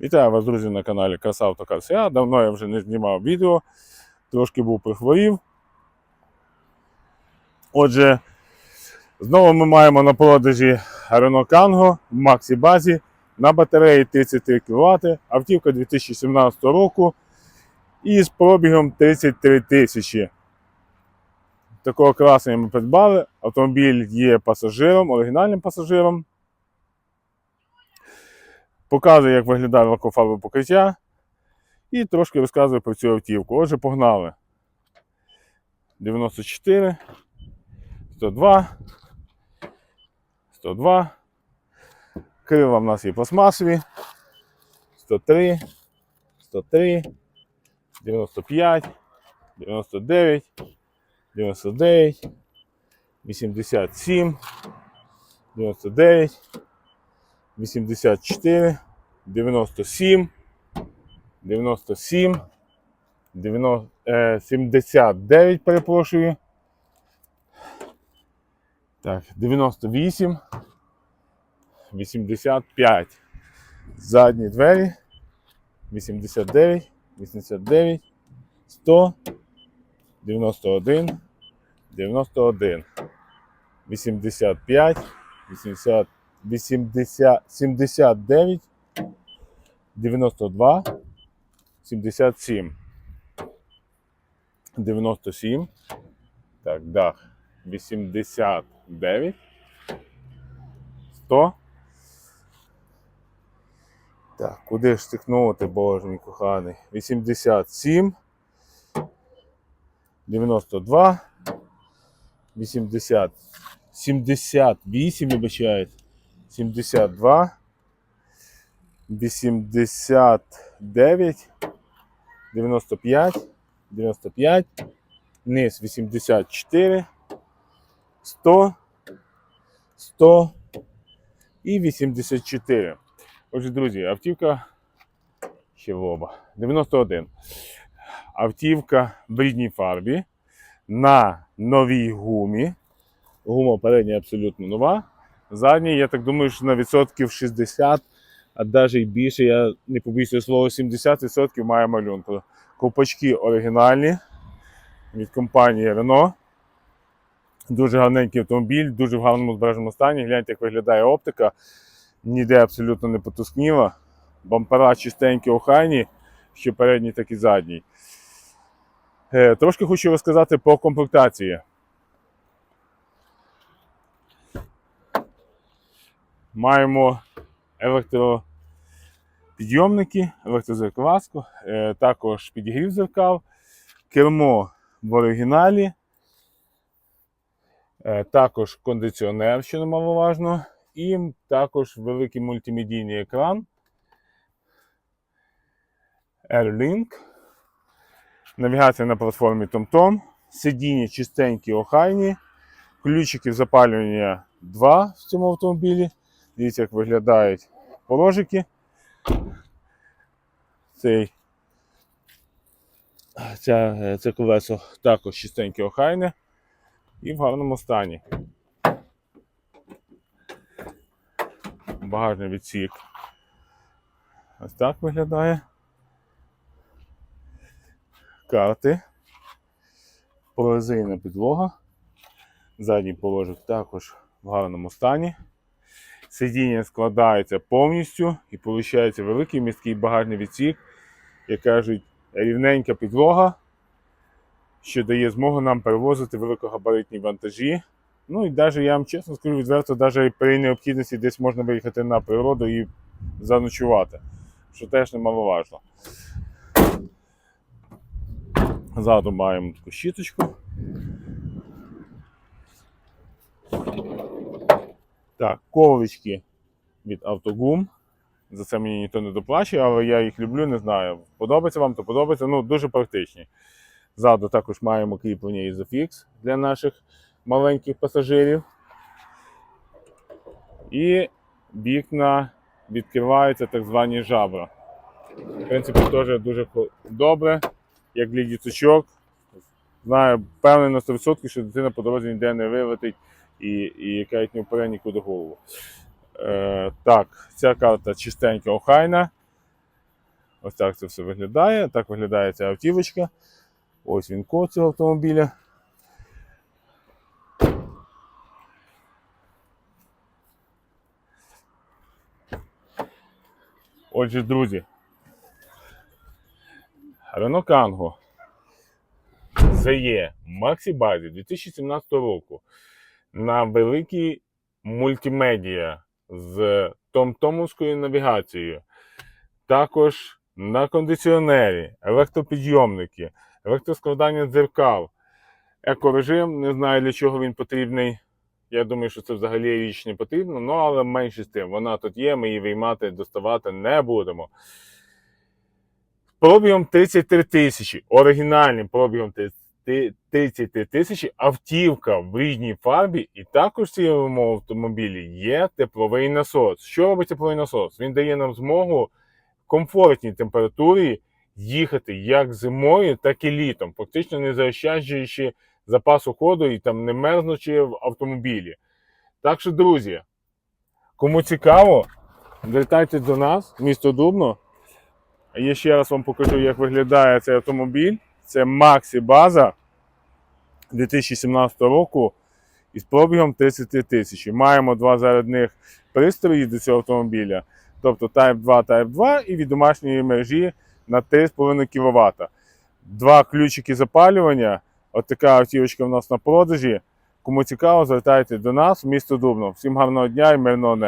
Вітаю вас, друзі, на каналі Краса Автокарся. Давно я вже не знімав відео, трошки був прихворів. Отже, знову ми маємо на продажі Renault Kangoo в Максі базі на батареї 33 кВт, автівка 2017 року і з пробігом 33 тисячі. Такого красення ми придбали. Автомобіль є пасажиром, оригінальним пасажиром. Показую, як виглядає лакофарбове покриття. І трошки розказую про цю автівку. Отже, погнали. 94, 102, 102. Крила в нас є пластмасові. 103, 103, 95, 99, 99, 87, 99. 84, 97, 97, 90, е, 79, перепрошую. Так, 98, 85. Задні двері. 89, 89, 100, 91, 91, 85, 80. 80, 79, 92, 77, 97, так, дах, 89, 100. Так, куди ж стикнути, боже мій коханий? 87, 92, 80, 78, вибачається. 72, 89, 95, 95, низ 84, 100, 100 і 84. Отже, друзі, автівка ще лоба. 91. Автівка в рідній фарбі на новій гумі. Гума передня абсолютно нова. Задній, я так думаю, що на відсотків 60, а навіть і більше, я не побоюся слова, 70% має малюнку. Ковпачки оригінальні від компанії Renault. Дуже гарненький автомобіль, дуже в гарному збереженому стані. Гляньте, як виглядає оптика. Ніде абсолютно не потускніла. Бампера чистенькі, охайні, що передній, так і задній. Е, Трошки хочу розказати по комплектації. Маємо електропідйомники, електрозеркаласку, е, також підігрів зеркал, кермо в оригіналі, е, також кондиціонер, що немаловажно, і також великий мультимедійний екран. AirLink. Навігація на платформі TomTom. Сидіння чистенькі, охайні. Ключики запалювання 2 в цьому автомобілі. Дивіться, як виглядають порожики. Цей, ця, це колесо також чистеньке охайне і в гарному стані. Багажний відсік. Ось так виглядає. Карти. Прорезинна підлога. Задній положок також в гарному стані. Сидіння складається повністю і виходить великий міський багажний відсік, як кажуть, рівненька підлога, що дає змогу нам перевозити великогабаритні вантажі. Ну і навіть я вам чесно скажу відверто, навіть при необхідності десь можна виїхати на природу і заночувати, що теж немаловажно. Ззаду маємо таку щіточку. Так, коврички від Автогум. За це мені ніхто не доплачує, але я їх люблю, не знаю. Подобається вам, то подобається. Ну, дуже практичні. Ззаду також маємо кріплення Isofix для наших маленьких пасажирів. І вікна відкриваються так звані жабра. В принципі, теж дуже добре, як для діточок. Знаю, впевнений на 100%, що дитина по дорозі ніде не вилетить і, і яка не впере нікуди голову. Е, так, ця карта чистенька, охайна. Ось так це все виглядає. Так виглядає ця автівочка. Ось він код цього автомобіля. Отже, друзі, Renault Kangoo ZE Maxi базі 2017 року на великій мультимедіа з томтомовською навігацією. Також на кондиціонері, електропідйомники, електроскладання дзеркал, екорежим. Не знаю для чого він потрібний. Я думаю, що це взагалі річ не потрібно, ну але менше з тим. Вона тут є, ми її виймати, доставати не будемо. Пробігом 33 тисячі, оригінальним пробігом 33 тисячі, автівка в рідній фарбі, і також в цьому автомобілі є тепловий насос. Що робить тепловий насос? Він дає нам змогу в комфортній температурі їхати як зимою, так і літом, фактично не заощаджуючи запасу ходу і там не мерзнучи в автомобілі. Так що, друзі, кому цікаво, звертайтесь до нас, місто Дубно. Я ще раз вам покажу, як виглядає цей автомобіль. Це Maxi база 2017 року із пробігом 33 тисячі. Маємо два зарядних пристрої до цього автомобіля, тобто Type 2, Type 2 і від домашньої мережі на 3,5 кВт. Два ключики запалювання. От така автівочка в нас на продажі. Кому цікаво, звертайтеся до нас місто Дубно. Всім гарного дня і мирного неба.